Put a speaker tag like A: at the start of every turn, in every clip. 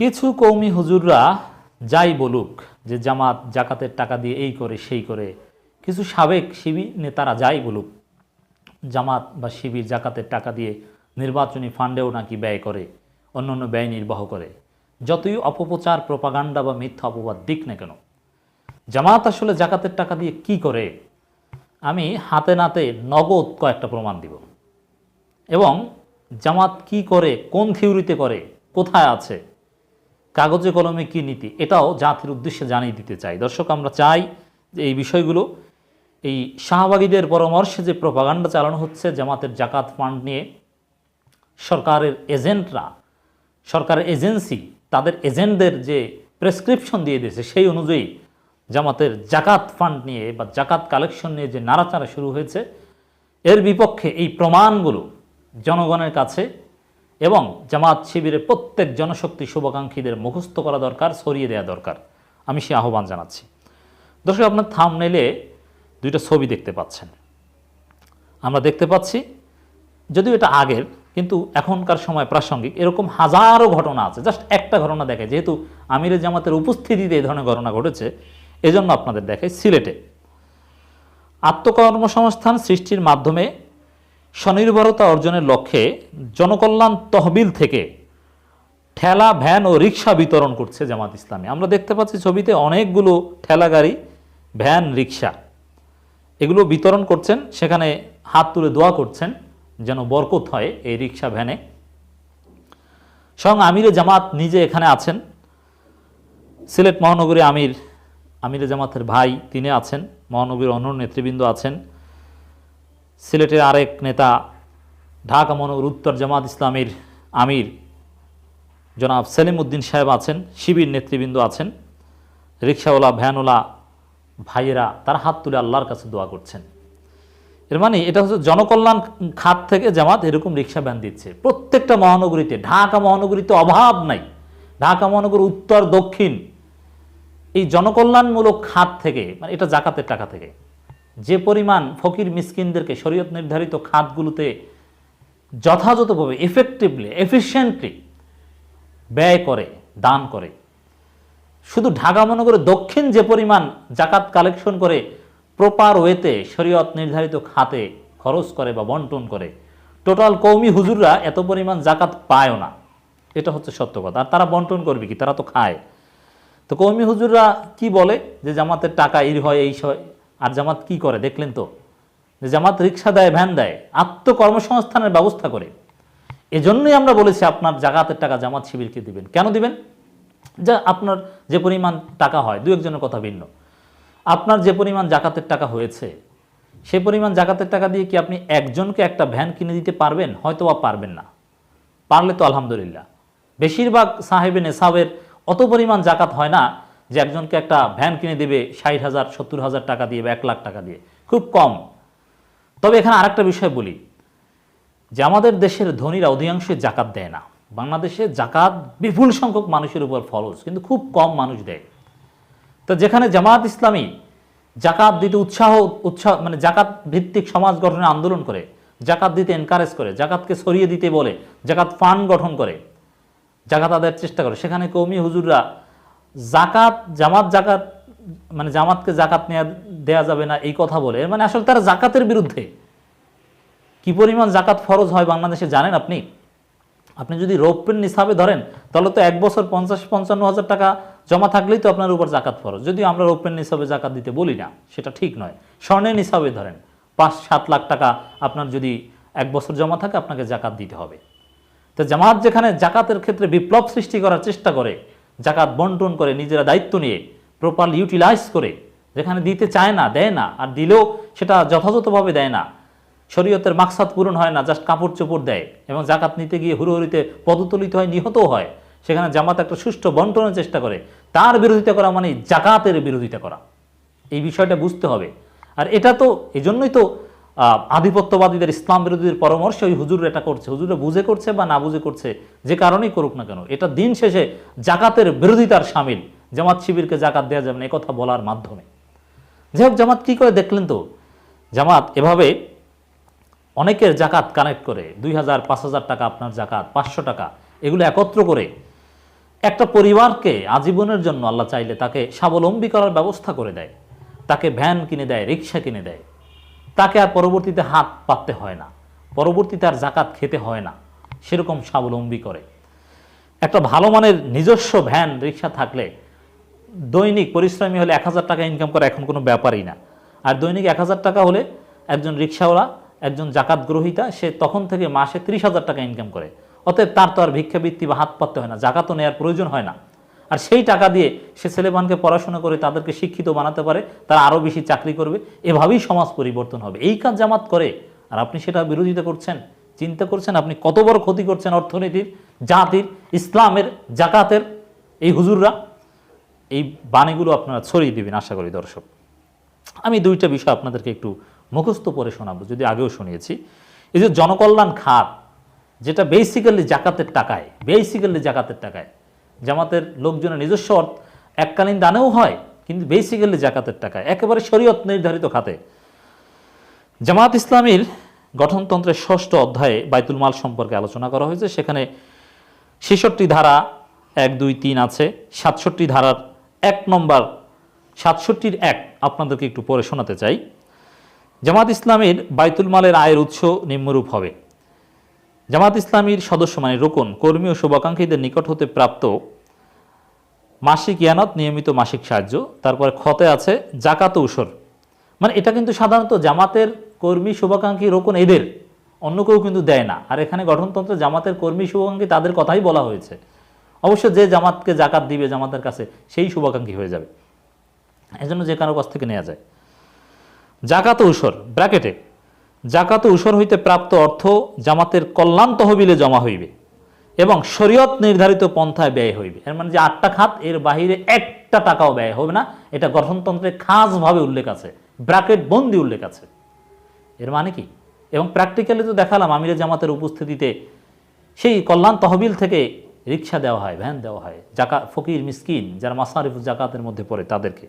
A: কিছু কৌমি হুজুররা, যাই বলুক যে জামাত জাকাতের টাকা দিয়ে এই করে, সেই করে। কিছু সাবেক শিবির নেতারা, যাই বলুক, জামাত বা শিবির জাকাতের টাকা দিয়ে নির্বাচনী ফান্ডেও নাকি ব্যয় করে, অন্যান্য ব্যয় নির্বাহ করে। যতই অপপ্রচার, প্রপাগান্ডা বা মিথ্যা অপবাদ দিক না কেন, জামাত আসলে জাকাতের টাকা দিয়ে কি করে? আমি হাতে নাতে নগদ কয়েকটা প্রমাণ দিব। এবং জামাত কি করে, কোন থিওরিতে করে, কোথায় আছে কাগজে কলমে কি নীতি? এটাও জাতির উদ্দেশ্যে জানিয়ে দিতে চাই। দর্শক, আমরা চাই যে এই বিষয়গুলো, এই শাহবাগীদের পরামর্শে যে প্রপাগান্ডা চালানো হচ্ছে, জামাতের জাকাত ফান্ড নিয়ে, সরকারের এজেন্টরা, সরকারের এজেন্সি, তাদের এজেন্টদের যে প্রেসক্রিপশন দিয়ে দিয়েছে, সেই অনুযায়ী জামাতের জাকাত ফান্ড নিয়ে বা জাকাত কালেকশন নিয়ে যে নাড়াচাড়া শুরু হয়েছে, এর বিপক্ষে এই প্রমাণগুলো জনগণের কাছে এবং জামাত শিবিরের প্রত্যেক জনশক্তি শুভাকাঙ্ক্ষীদের মুখস্থ করা দরকার সরিয়ে দেওয়া দরকার। আমি সে আহ্বান জানাচ্ছি। দর্শক, আপনার থাম থামনেলে দুইটা ছবি দেখতে পাচ্ছেন। আমরা দেখতে পাচ্ছি, যদিও এটা আগের, কিন্তু এখনকার সময় প্রাসঙ্গিক, এরকম হাজারো ঘটনা আছে। জাস্ট একটা ঘটনা দেখে যেহেতু আমিরে জামাতের উপস্থিতিতে এই ধরনের ঘটনা ঘটেছে, এজন্য আপনাদের দেখাই সিলেটে। আত্মকর্মসংস্থান সৃষ্টির মাধ্যমে স্বনির্ভরতা অর্জনের লক্ষ্যে জনকল্যাণ তহবিল থেকে ঠেলা, ভ্যান ও রিক্সা বিতরণ করছে জামাত ইসলামী। আমরা দেখতে পাচ্ছি ছবিতে অনেকগুলো ঠেলা গাড়ি, ভ্যান রিক্সা এগুলো বিতরণ করছেন। সেখানে হাত তুলে দোয়া করছেন যেন বরকত হয় এই রিক্সা ভ্যানে। স্বয়ং আমিরে জামাত নিজে এখানে আছেন। সিলেট মহানগরী আমির, আমিরে জামাতের ভাই তিনি আছেন। মহানগরীর অন্য নেতৃবৃন্দ আছেন। সিলেটের আরেক নেতা ঢাকা মহানগর উত্তর জামাত ইসলামীর আমির জনাব সেলিম উদ্দিন সাহেব আছেন, শিবির নেতৃবৃন্দ আছেন। রিক্সাওয়ালা ভ্যানওয়ালা ভাইয়েরা তার হাত তুলে আল্লাহর কাছে দোয়া করছেন। এর মানে এটা হচ্ছে জনকল্যাণ খাত থেকে জামাত এরকম রিক্সা ভ্যান দিচ্ছে। প্রত্যেকটা মহানগরীতে, ঢাকা মহানগরীতে অভাব নাই। ঢাকা মহানগর উত্তর দক্ষিণ। এই জনকল্যাণমূলক খাত থেকে মানে এটা জাকাতের টাকা থেকে। যে পরিমাণ ফকির মিসকিনদেরকে শরীয়ত নির্ধারিত খাতগুলোতে যথাযথভাবে এফেক্টিভলি এফিসিয়েন্টলি ব্যয় করে, দান করে, শুধু ঢাকা মহানগরে দক্ষিণ যে পরিমাণ জাকাত কালেকশন করে প্রপার ওয়েতে শরীয়ত নির্ধারিত খাতে খরচ করে বা বন্টন করে টোটাল কৌমি হুজুররা এত পরিমাণ জাকাত পায়ও না। এটা হচ্ছে সত্য কথা। আর তারা বন্টন করবে কি? তারা তো খায়। তো কৌমি হুজুররা কি বলে? যে জামাতের টাকা এই হয় এই হয় আর জামাত কি করে দেখলেন তো? জামাত রিক্সা দেয়, ভ্যান দেয়, আত্মকর্মসংস্থানের ব্যবস্থা করে। এজন্যই আমরা বলেছি আপনার জাকাতের টাকা জামাত শিবিরকে দিবেন। কেন দিবেন? যা আপনার যে পরিমাণ টাকা হয়, দু একজনের কথা ভিন্ন। আপনার যে পরিমাণ জাকাতের টাকা হয়েছে, সে পরিমাণ জাকাতের টাকা দিয়ে কি আপনি একজনকে একটা ভ্যান কিনে দিতে পারবেন? হয়তো বা পারবেন না। পারলে তো আলহামদুলিল্লাহ। বেশিরভাগ সাহেবে নেশাবের অত পরিমাণ জাকাত হয় না যে একজনকে একটা ভ্যান কিনে দেবে ষাট হাজার, সত্তর হাজার টাকা দিয়ে বা এক লাখ টাকা দিয়ে, খুব কম। তবে এখানে আরেকটা বিষয় বলি, যে আমাদের দেশের ধনীরা অধিকাংশই জাকাত দেয় না। বাংলাদেশে জাকাত বিপুল সংখ্যক মানুষের উপর ফরজ কিন্তু খুব কম মানুষ দেয়। তো যেখানে জামাত ইসলামী জাকাত দিতে উৎসাহ উৎসাহ মানে জাকাত ভিত্তিক সমাজ গঠনে আন্দোলন করে, জাকাত দিতে এনকারেজ করে, জাকাতকে সরিয়ে দিতে বলে, জাকাত ফান্ড গঠন করে, জাকাত আদায়ের চেষ্টা করে, সেখানে কৌমি হুজুররা জাকাত, জামাত জাকাত মানে জামাতকে জাকাত নেওয়া দেয়া যাবে না এই কথা বলে। মানে আসলে তারা জাকাতের বিরুদ্ধে। কি পরিমাণ জাকাত ফরজ হয় বাংলাদেশে জানেন আপনি? আপনি যদি রৌপ্যের নিসাবে ধরেন, তাহলে তো এক বছর পঞ্চাশ, পঞ্চান্ন হাজার টাকা জমা থাকলেই তো আপনার উপর জাকাত ফরজ। যদিও আমরা রৌপ্যের নিসাবে জাকাত দিতে বলি না, সেটা ঠিক নয়। স্বর্ণের নিসাবে ধরেন, পাঁচ, সাত লাখ টাকা আপনার যদি এক বছর জমা থাকে, আপনাকে জাকাত দিতে হবে। তো জামাত যেখানে জাকাতের ক্ষেত্রে বিপ্লব সৃষ্টি করার চেষ্টা করে জাকাত বন্টন করে নিজেরা দায়িত্ব নিয়ে প্রপারলি ইউটিলাইজ করে, যেখানে দিতে চায় না, দেয় না, আর দিলেও সেটা যথাযথভাবে দেয় না। শরীয়তের মাকসাদ পূরণ হয় না, জাস্ট কাপড় চোপড় দেয় এবং জাকাত নিতে গিয়ে হুড়োহুড়িতে পদতলিত হয় নিহতও হয়। সেখানে জামাত একটা সুষ্ঠু বন্টনের চেষ্টা করে। তার বিরোধিতা করা মানে জাকাতের বিরোধিতা করা। এই বিষয়টা বুঝতে হবে। আর এটা তো এই জন্যই তো আধিপত্যবাদীদের ইসলাম বিরোধীদের পরামর্শ ওই হুজুর এটা করছে। হুজুরে বুঝে করছে বা না বুঝে করছে, যে কারণেই করুক না কেন। এটা দিন শেষে জাকাতের বিরোধিতার সামিল। জামাত শিবিরকে জাকাত দেওয়া যাবে না কথা বলার মাধ্যমে। যাই হোক, জামাত কী করে দেখলেন তো? জামাত এভাবে অনেকের জাকাত কানেক্ট করে, দুই হাজার, পাঁচ হাজার টাকা আপনার জাকাত, পাঁচশো টাকা, এগুলো একত্র করে একটা পরিবারকে আজীবনের জন্য আল্লাহ চাইলে তাকে স্বাবলম্বী করার ব্যবস্থা করে দেয়। তাকে ভ্যান কিনে দেয়, রিক্সা কিনে দেয়। তাকে আর পরবর্তীতে হাত পাততে হয় না, পরবর্তীতে আর জাকাত খেতে হয় না, সেরকম স্বাবলম্বী করে। একটা ভালো মানের নিজস্ব ভ্যান রিক্সা থাকলে দৈনিক পরিশ্রমী হলে এক হাজার টাকা ইনকাম করা এখন কোনো ব্যাপারই না। আর দৈনিক এক হাজার টাকা হলে একজন রিক্সাওয়ালা, একজন জাকাত গ্রহীতা, সে তখন থেকে মাসে ত্রিশ হাজার টাকা ইনকাম করে। অতএব তার তো আর ভিক্ষাবৃত্তি বা হাত পাততে হয় না, জাকাতও নেওয়ার প্রয়োজন হয় না। আর সেই টাকা দিয়ে সে ছেলেমানকে পড়াশোনা করে তাদেরকে শিক্ষিত বানাতে পারে, তারা আরও বেশি চাকরি করবে, এভাবেই সমাজ পরিবর্তন হবে। এই কাজ জামাত করে, আর আপনি সেটা বিরোধিতা করছেন, চিন্তা করছেন আপনি কত বড় ক্ষতি করছেন অর্থনীতির, জাতির, ইসলামের, জাকাতের, এই হুজুররা, এই বাণীগুলো আপনারা ছড়িয়ে দিবেন আশা করি দর্শক। আমি দুইটা বিষয় আপনাদেরকে একটু মুখস্থ পরে শোনাবো, যদি আগেও শুনিয়েছি। এই যে জনকল্যাণ খাত, যেটা বেসিক্যালি জাকাতের টাকায় বেসিক্যালি জাকাতের টাকায় জামাতের লোকজনের নিজস্ব অর্থ, এককালীন দানেও হয়, কিন্তু বেসিক্যালি জাকাতের টাকা একেবারে শরীয়ত নির্ধারিত খাতে। জামাত ইসলামীর গঠনতন্ত্রের ষষ্ঠ অধ্যায়ে বাইতুল মাল সম্পর্কে আলোচনা করা হয়েছে। সেখানে ছেষট্টি ধারা এক, দুই, তিন আছে। সাতষট্টি ধারার এক নম্বর, সাতষট্টির এক আপনাদেরকে একটু পরে শোনাতে চাই। জামাত ইসলামীর বাইতুল মালের আয়ের উৎস নিম্নরূপ হবে। জামাত ইসলামীর সদস্য মানে রোকন, কর্মী ও শুভাকাঙ্ক্ষীদের নিকট হতে প্রাপ্ত মাসিক ইয়ানত, নিয়মিত মাসিক সাহায্য, তারপরে খতে আছে জাকাত উসর। মানে এটা কিন্তু সাধারণত জামাতের কর্মী, শুভাকাঙ্ক্ষী, রোকন এদের, অন্য কেউ কিন্তু দেয় না। আর এখানে গঠনতন্ত্রে জামাতের কর্মী, শুভাকাঙ্ক্ষী তাদের কথাই বলা হয়েছে। অবশ্য যে জামাতকে জাকাত দিবে জামাতের কাছে, সেই শুভাকাঙ্ক্ষী হয়ে যাবে। এজন্য যে কারও কাছ থেকে নেওয়া যায়। জাকাত উসর, ব্র্যাকেটে জাকাত উসর হইতে প্রাপ্ত অর্থ জামাতের কল্যাণ তহবিলে জমা হইবে এবং শরীয়ত নির্ধারিত পন্থায় ব্যয় হইবে। এর মানে যে আটটা খাত, এর বাহিরে একটা টাকাও ব্যয় হবে না। এটা গঠনতন্ত্রে খাসভাবে উল্লেখ আছে, ব্র্যাকেট বন্দি উল্লেখ আছে। এর মানে কি? এবং প্র্যাকটিক্যালি তো দেখালাম, আমিরে জামাতের উপস্থিতিতে সেই কল্যাণ তহবিল থেকে রিক্সা দেওয়া হয়, ভ্যান দেওয়া হয়, জাকা, ফকির, মিসকিন, যারা মাসারিফ জাকাতের মধ্যে পড়ে তাদেরকে।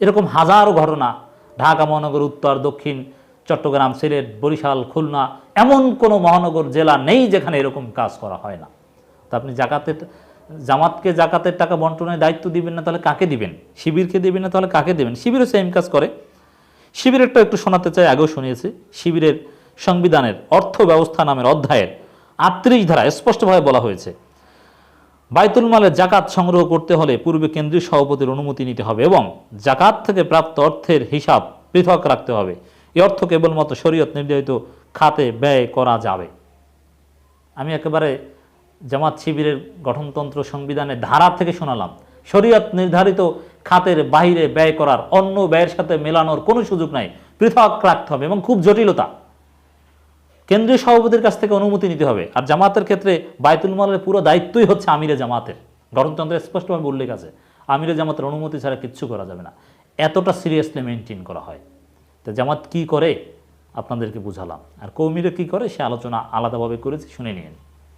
A: এরকম হাজারো ঘটনা, ঢাকা, মহানগর, উত্তর, দক্ষিণ চট্টগ্রাম, সিলেট, বরিশাল, খুলনা এমন কোনো মহানগর জেলা নেই যেখানে এরকম কাজ করা হয় না। তা আপনি জাকাতের, জামাতকে জাকাতের টাকা বন্টনের দায়িত্ব দিবেন না, তাহলে কাকে দিবেন? শিবিরকে দিবেন না, তাহলে কাকে দেবেন? শিবিরও সেম কাজ করে। শিবিরেরটা একটু শোনাতে চাই, আগেও শুনিয়েছি। শিবিরের সংবিধানের অর্থ ব্যবস্থা নামের অধ্যায়ের আটত্রিশ ধারা স্পষ্টভাবে বলা হয়েছে, বাইতুল মালের জাকাত সংগ্রহ করতে হলে পূর্বে কেন্দ্রীয় সভাপতির অনুমতি নিতে হবে এবং জাকাত থেকে প্রাপ্ত অর্থের হিসাব পৃথক রাখতে হবে। এই অর্থ কেবলমাত্র শরীয়ত নির্ধারিত খাতে ব্যয় করা যাবে। আমি একেবারে জামাত শিবিরের গঠনতন্ত্র সংবিধানের ধারা থেকে শোনালাম। শরীয়ত নির্ধারিত খাতের বাইরে ব্যয় করার অন্য ব্যয়ের সাথে মেলানোর কোনো সুযোগ নাই। পৃথক রাখতে হবে এবং খুব জটিলতা। কেন্দ্রীয় সভাপতির কাছ থেকে অনুমতি নিতে হবে। আর জামাতের ক্ষেত্রে বায়তুল মালের পুরো দায়িত্বই হচ্ছে আমিরে জামাতের। গঠনতন্ত্রে স্পষ্টভাবে উল্লেখ আছে। আমিরে জামাতের অনুমতি ছাড়া কিচ্ছু করা যাবে না। এতটা সিরিয়াসলি মেনটেন করা হয়। তো জামাত কি করে? আপনাদেরকে বুঝালাম। আর কৌমিরা কি করে? সে আলোচনা আলাদাভাবে করেছি, শুনে নিন।